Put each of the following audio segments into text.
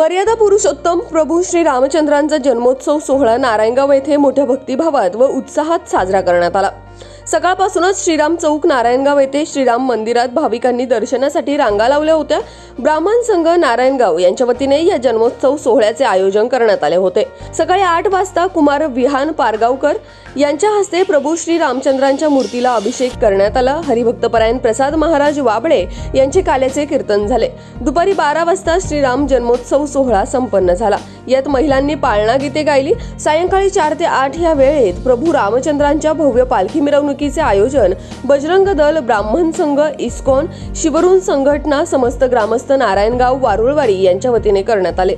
मर्यादा पुरुषोत्तम प्रभू श्री रामचंद्रांचा जन्मोत्सव सोहळा नारायणगाव येथे मोठ्या भक्तिभावात व उत्साहात साजरा करण्यात आला. सकाळपासूनच श्रीराम चौक नारायणगाव येथे श्रीराम मंदिरात भाविकांनी दर्शनासाठी रांगा लावल्या होत्या. ब्राह्मण संघ नारायणगाव यांच्या वतीने या जन्मोत्सव सोहळ्याचे आयोजन करण्यात आले होते. सकाळी आठ वाजता कुमार विहान पारगावकर यांच्या हस्ते प्रभू श्री रामचंद्रांच्या मूर्तीला अभिषेक करण्यात आला. हरिभक्तपरायण प्रसाद महाराज वाबळे यांचे काल्याचे कीर्तन झाले. दुपारी बारा वाजता श्रीराम जन्मोत्सव सोहळा संपन्न झाला. यात महिलांनी पाळणा गीते गायली. सायंकाळी चार ते आठ या वेळेत प्रभू रामचंद्रांच्या भव्य पालखी मिरवणुकीचे आयोजन बजरंग दल ब्राह्मण संघ इस्कॉन शिवरून संघटना समस्त ग्रामस्थ नारायणगाव वारुळवाडी यांच्या वतीने करण्यात आले.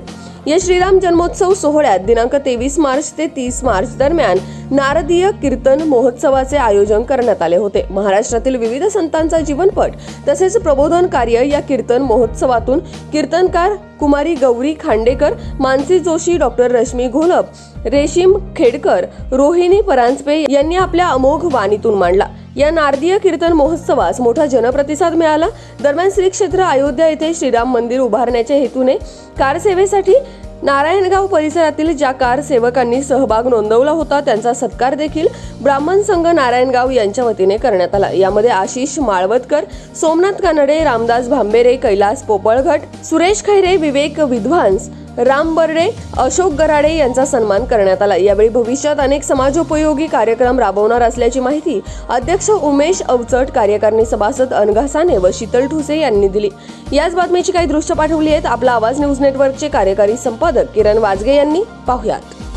या श्रीराम जन्मोत्सव सोहळ्यात दिनांक तेवीस मार्च ते तीस मार्च दरम्यान नारदीय कीर्तन महोत्सवाचे आयोजन करण्यात आले होते. महाराष्ट्रातील विविध संतांचा जीवनपट तसेच प्रबोधन कार्य या कीर्तन महोत्सवातून कीर्तनकार कुमारी गौरी खांडेकर मानसी जोशी डॉक्टर रश्मी घोलप रेशीम खेडकर रोहिणी परांजपे यांनी आपल्या अमोघ वाणीतून मांडला. या नारदीय कीर्तन महोत्सवास मोठा जनप्रतिसाद मिळाला. दरम्यान श्री क्षेत्र अयोध्या येथे श्रीराम मंदिर उभारण्याच्या हेतूने कारसेवेसाठी नारायणगाव परिसरातील ज्या कार सेवकांनी सहभाग नोंदवला होता. त्यांचा सत्कार देखील ब्राह्मण संघ नारायणगाव यांच्या वतीने करण्यात आला. यामध्ये आशिष माळवतकर सोमनाथ कानडे रामदास भांबेरे कैलास पोपळघट सुरेश खैरे विवेक विद्वांस राम बर्डे अशोक गराडे यांचा सन्मान करण्यात आला. यावेळी भविष्यात अनेक समाजोपयोगी कार्यक्रम राबवणार असल्याची माहिती अध्यक्ष उमेश अवचट कार्यकारिणी सभासद अनघासाने व शीतल ठुसे यांनी दिली. याच बातमीची काही दृश्य पाठवली आहेत. आपला आवाज न्यूज नेटवर्कचे कार्यकारी संपादक किरण वाजगे यांनी. पाहुयात.